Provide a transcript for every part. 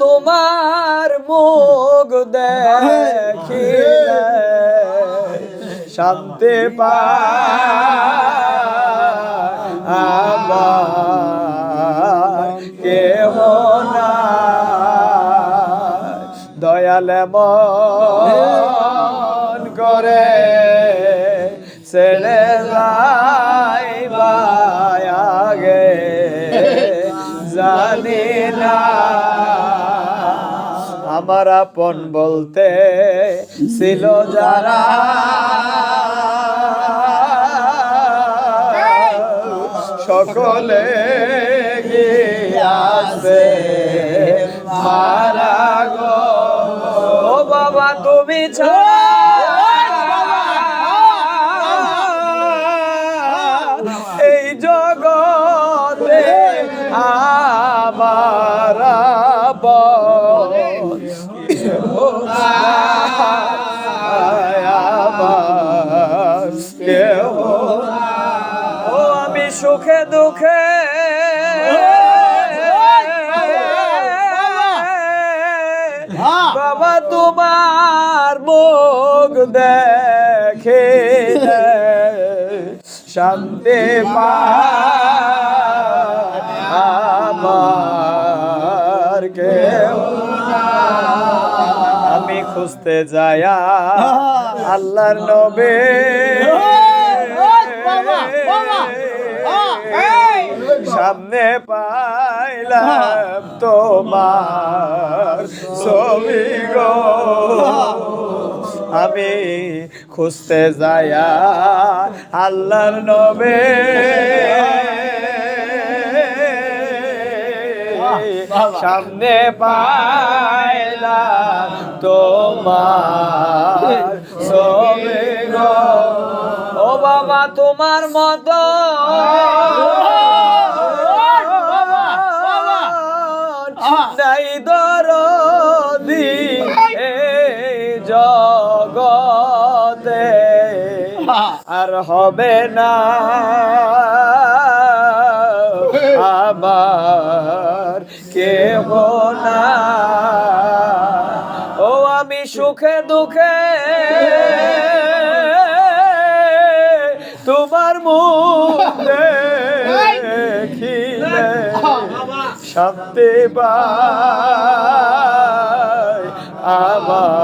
তোমার মুখ দেখিলে শান্তি আমার কেহ না দয়ালে মন করে ছেড়ে যাই আগে জানি না আমার আপন বলতে ছিল যারা। সকলে গিয়াছে মারা গো। বাবা তুমি ছাড়া মুখ দেখে শান্তি আমার না। আমি খুঁজতে যায়া আল্লাহর নবে সামনে পাইলাম তোমার ছবি গো আমি খুঁজতে যায়া আল্লাহর নবে। সামনে পাইলাম তোমার ও বাবা তোমার মতো হবে না। আমার কেহ না। ও আমি সুখে দুঃখে তোমার মুখ দেখিলে শান্তি পায় আমার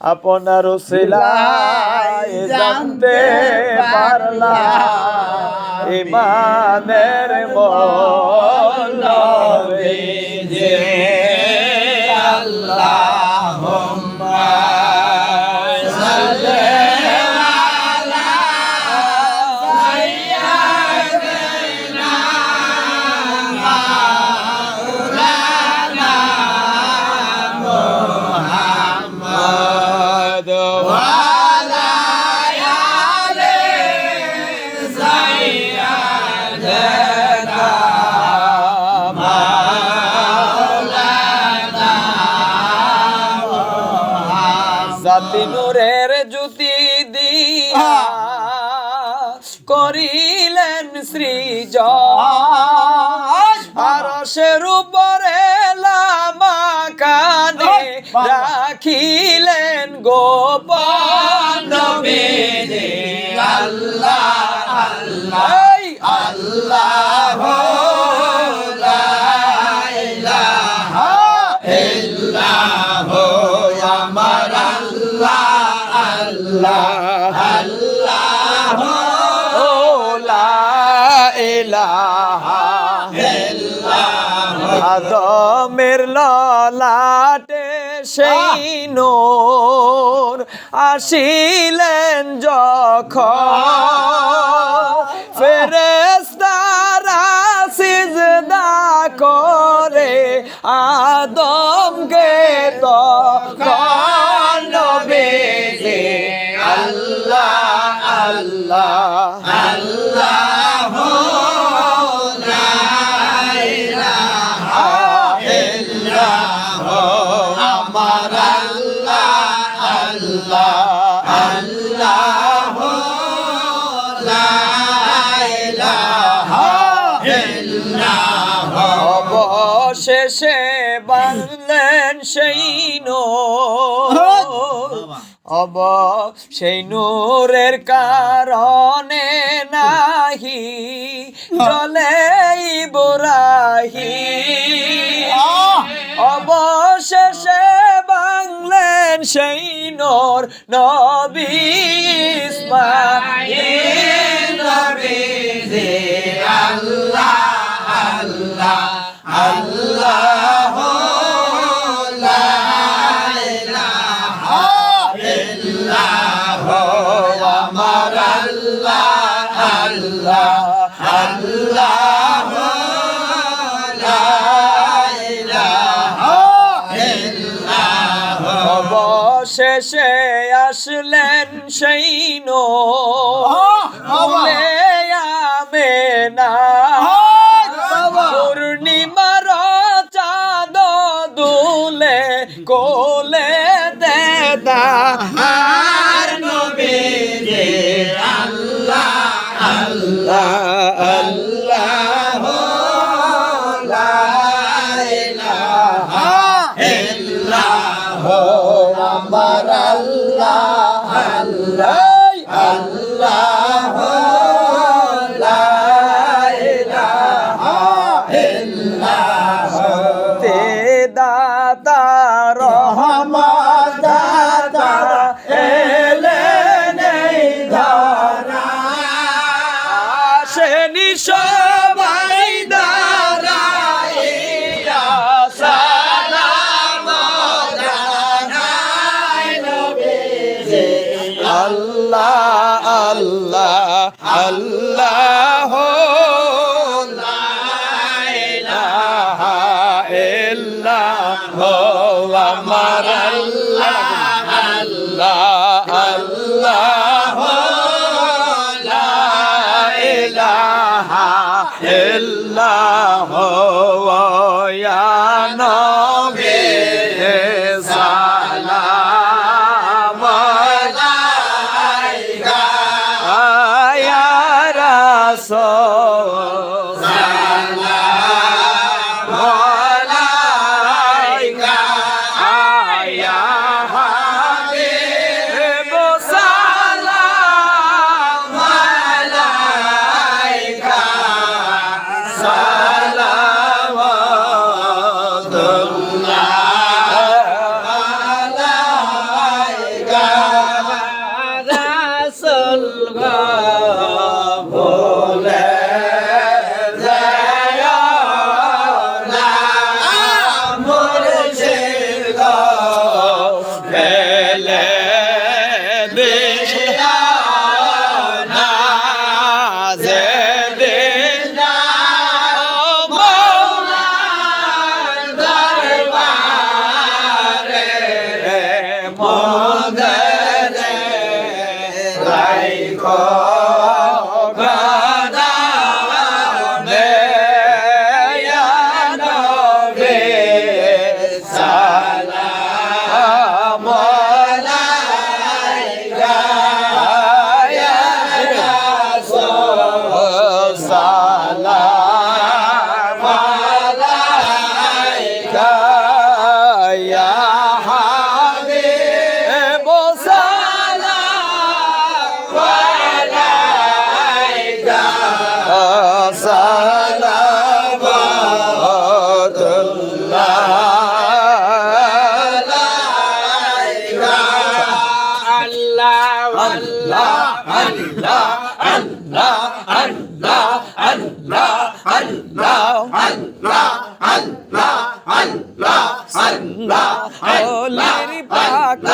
আপনার সিলাই জানতে পারলাম। ইমানের মন যে Wow. রাখিলেন গোপাল আল্লাহ আল্লাহ আল্লাহ Allah, Allah, আদমের ললাটে সেই নোর আসিলেন যখ ফেরেস্তারা সিজদা করে আদমকে তখন। সেই অব সেই নূরের কারণে নাহি চলে বোরাহি। অবশেষে বাংলেন সেই নর নর দেশে আসলেন সেই নো আল্লাহ আল্লাহ আল্লাহর পাক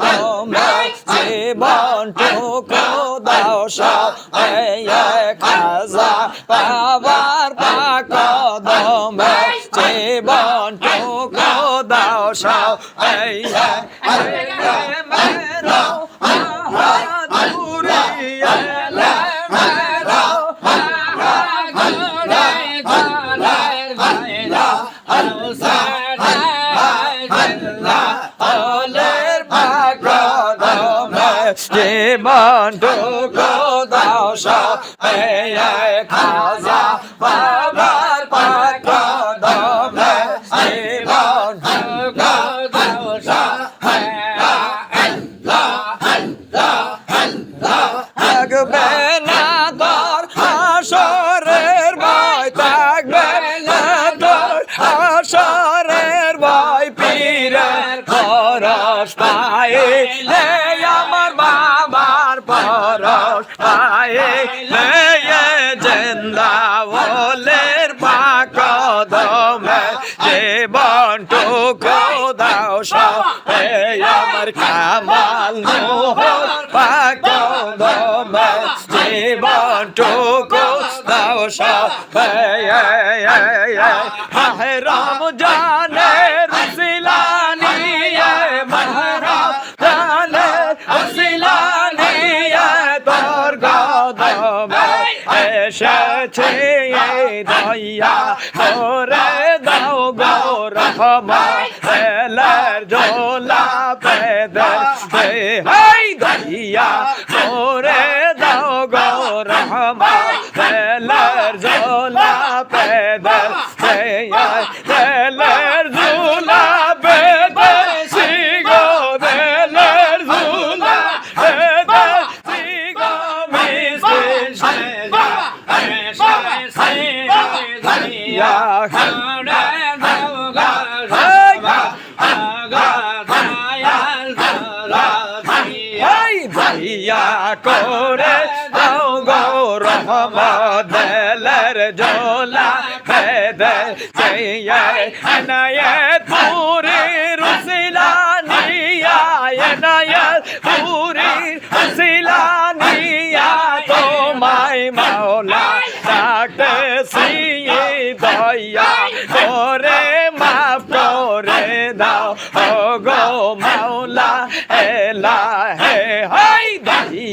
দমে জীবন টুকু দাও সব খাজা পাবার পাক দমে জীবন টুকু দাও সব আল্লাহ আল্লাহ বন্ধুকো দাস মেয়ে খাজা বাবার পাক দমে বন্ধুকো দাস থাকবে না তোর আসরের ভয়, থাকবে না তোর আসরের ভয়, পীরের খরস পাইলে আছে দয়া করে দাও গো রহমা জোলা পেদ হাই দয়া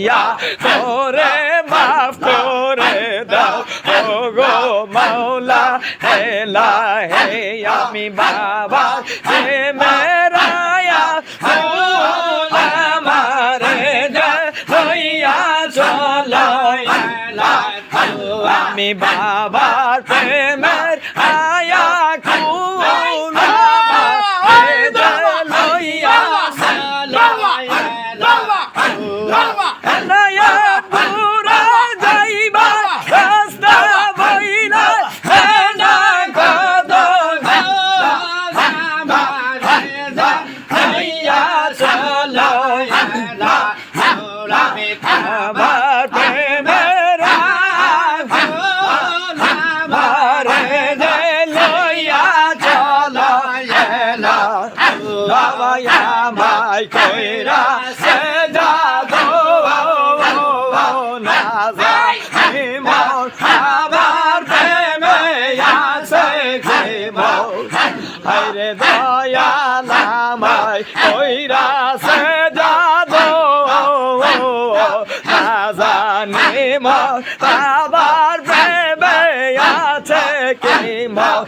ইয়া, ওরে মাফ করে দাও। ও গো মাওলা, হেলা, হে আমি বাবা হে মেরায়া আমি বাবা Mao.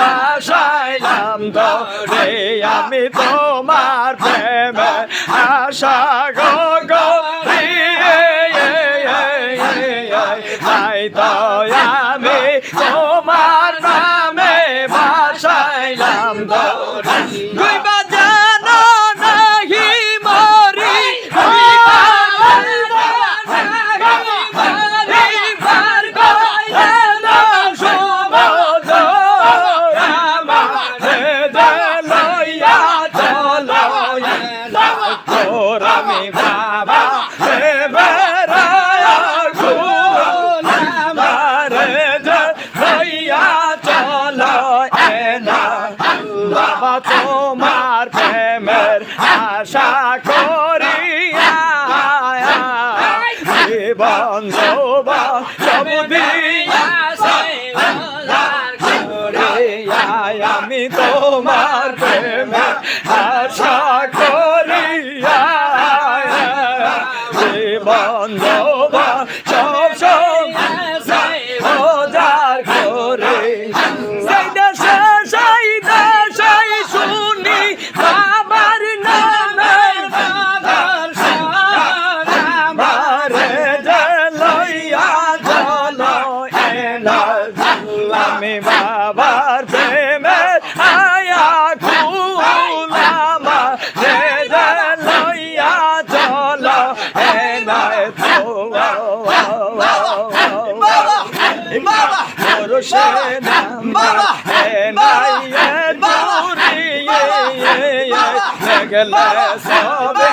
ভাষাইলাম ধরে আমি তোমার প্রেমে আশা I Chicago. গেলে সবে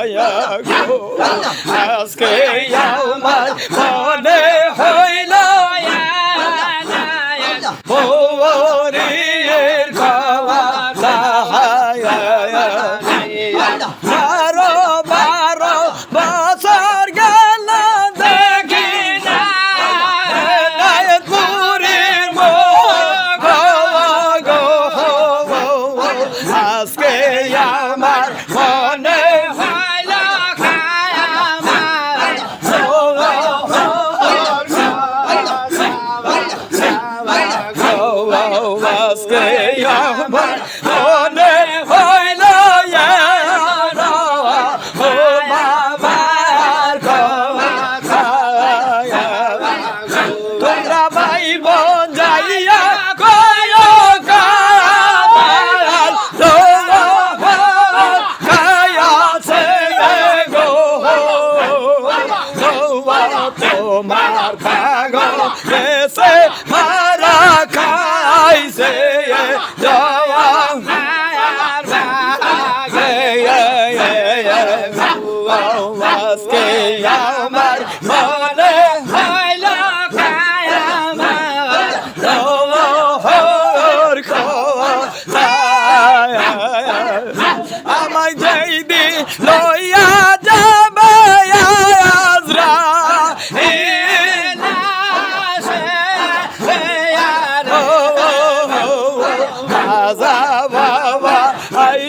মায়া গো আজকে আমার Viva!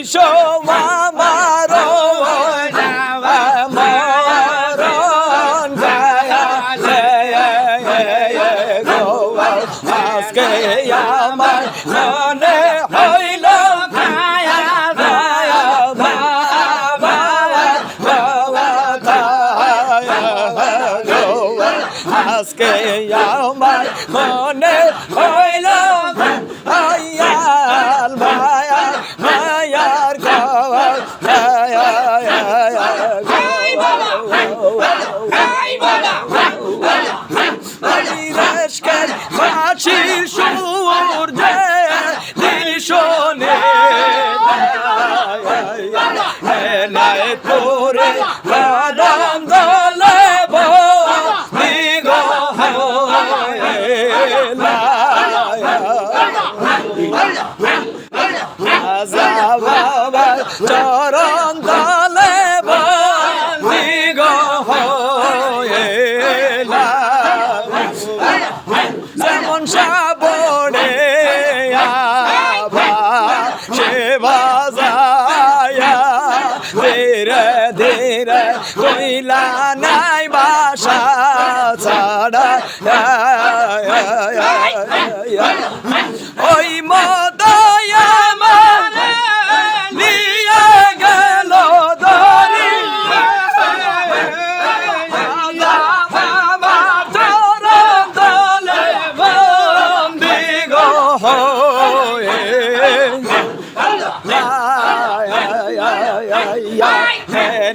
show.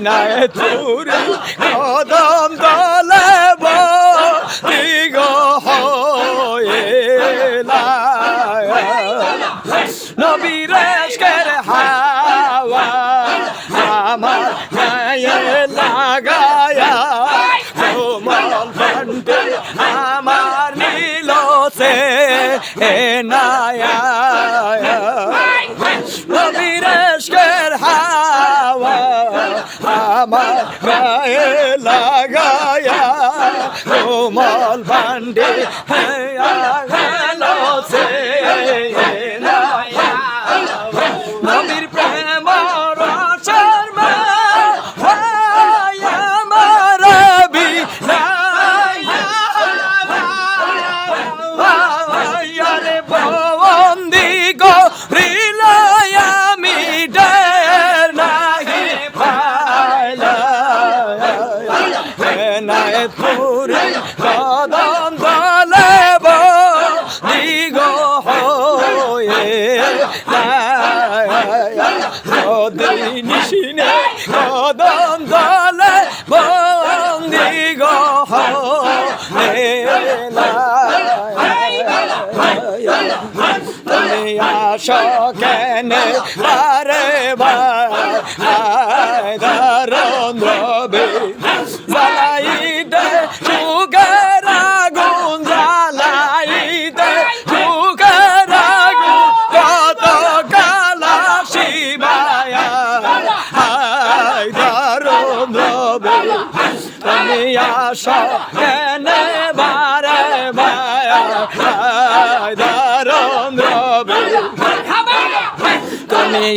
লা তুরি কদম তলে বলিগ হয়ে হাওয়া আমার গায়ে লাগায়া আমার নীল সে নায়া আমার গায়ে লাগায়া রোমাল ভান্ডে গেল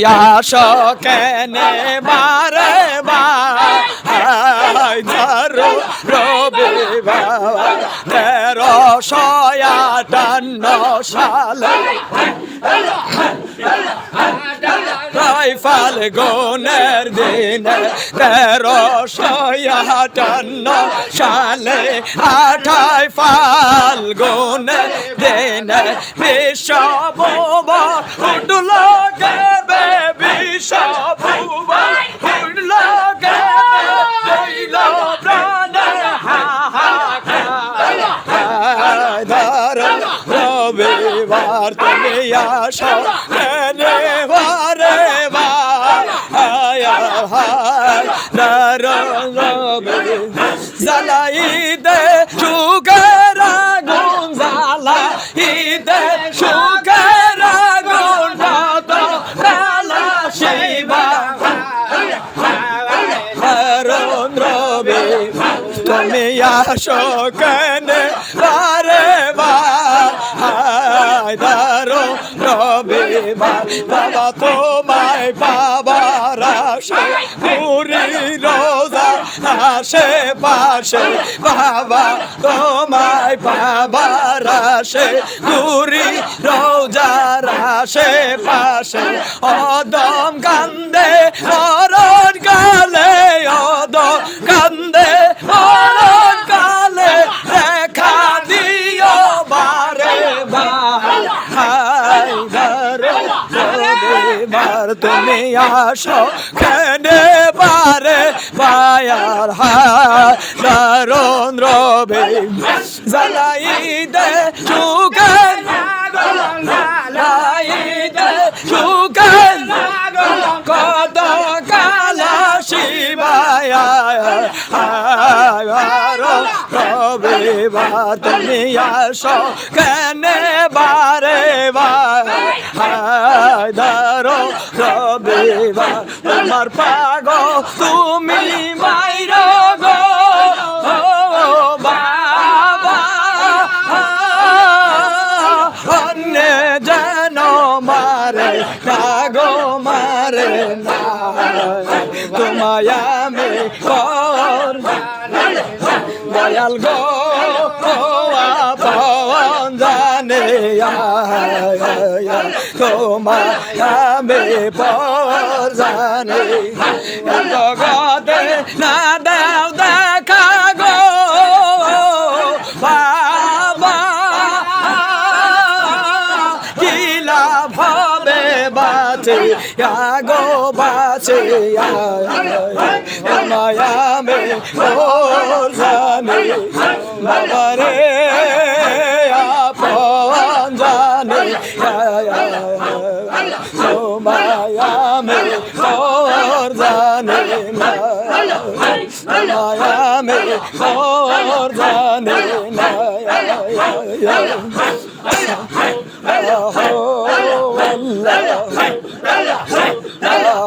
আস কেনে মারে ভাই ধরো রবি বাবা, তেরো শয়াটান্ন সালে। রাই ফাল গোনের দিন তেরো শয়াটান্ন সালে আঠাই ফাল গোনের দিন বিশ্ব রোজা আসে, পাশে বাবা, তোমায় বাবার আসে। পুরি রোজার আসে, পাশে অদম কান্দে, মরণ কালে, অদম কান্দে, মরণ কালে দেখা দিও বারে বার তুমি আসো কেনে বারে বায়ার হারন্দ্র বে জ্বালাই দে চুকেন জ্বালাই দে চুকেন কত কালা শিবায়া রবিবার তুমি আসো? কেনে বারে ধরো রবিবার তোমার পাগ তুমি মাইর গো। বাবা, অন্য যেন মারে কাগো মারে না। তোমায় দয়াল গো পাওয়ান জানে তোমার আমি পর জানে ভাবে বাঁচে মায়ামে মোর জানে বাবারে আপন জানে মায়ামে মোর জানে মায়ামে মোর জানে না আল্লাহ